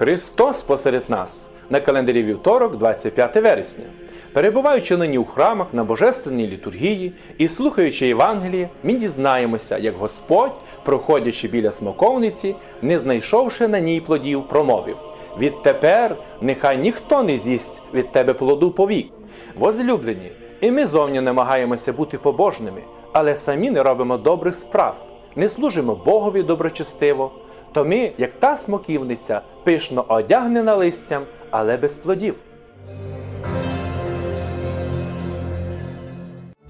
Христос посеред нас на календарі вівторок, 25 вересня. Перебуваючи нині у храмах на божественній літургії і слухаючи Євангеліє, ми дізнаємося, як Господь, проходячи біля смоковниці, не знайшовши на ній плодів, промовив: Відтепер нехай ніхто не з'їсть від тебе плоду повік. Возлюблені, і ми зовні намагаємося бути побожними, але самі не робимо добрих справ, не служимо Богові доброчестиво. То ми, як та смоківниця, пишно одягнена листям, але без плодів.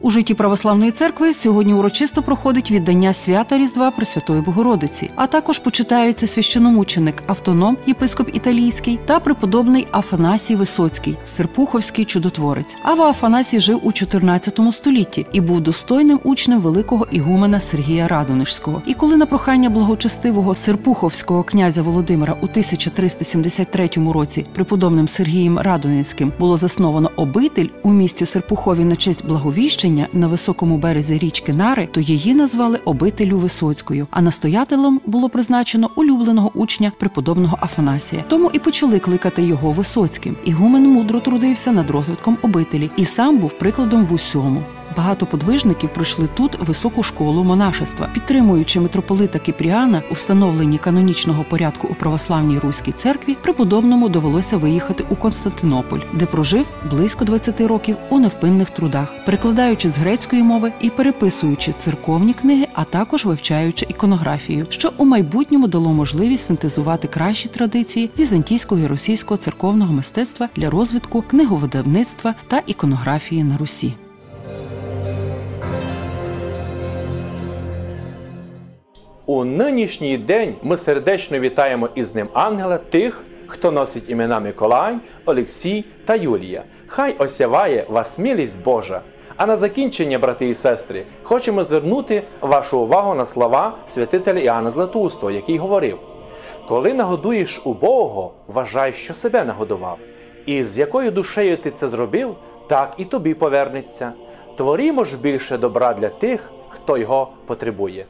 У житті православної церкви сьогодні урочисто проходить віддання свята Різдва Пресвятої Богородиці, а також почитаються священомученик автоном, єпископ італійський та преподобний Афанасій Висоцький, серпуховський чудотворець. Ава Афанасій жив у 14 столітті і був достойним учнем великого ігумена Сергія Радонежського. І коли на прохання благочестивого серпуховського князя Володимира у 1373 році преподобним Сергієм Радонецьким було засновано обитель у місті Серпухові на честь благовіщення на високому березі річки Нари, то її назвали обителю Висоцькою, а настоятелем було призначено улюбленого учня преподобного Афанасія. Тому і почали кликати його Висоцьким. Ігумен мудро трудився над розвитком обителі і сам був прикладом в усьому. Багато подвижників пройшли тут високу школу монашества, підтримуючи митрополита Кіпріана у встановленні канонічного порядку у православній руській церкві, преподобному довелося виїхати у Константинополь, де прожив близько 20 років у невпинних трудах, перекладаючи з грецької мови і переписуючи церковні книги, а також вивчаючи іконографію, що у майбутньому дало можливість синтезувати кращі традиції візантійського і російського церковного мистецтва для розвитку книговидавництва та іконографії на Русі. У нинішній день ми сердечно вітаємо із ним ангела тих, хто носить імена Миколай, Олексій та Юлія. Хай осяває вас милість Божа. А на закінчення, брати і сестри, хочемо звернути вашу увагу на слова святителя Іоанна Златоустого, який говорив: коли нагодуєш убогого, вважай, що себе нагодував. І з якою душею ти це зробив, так і тобі повернеться. Творімо ж більше добра для тих, хто його потребує.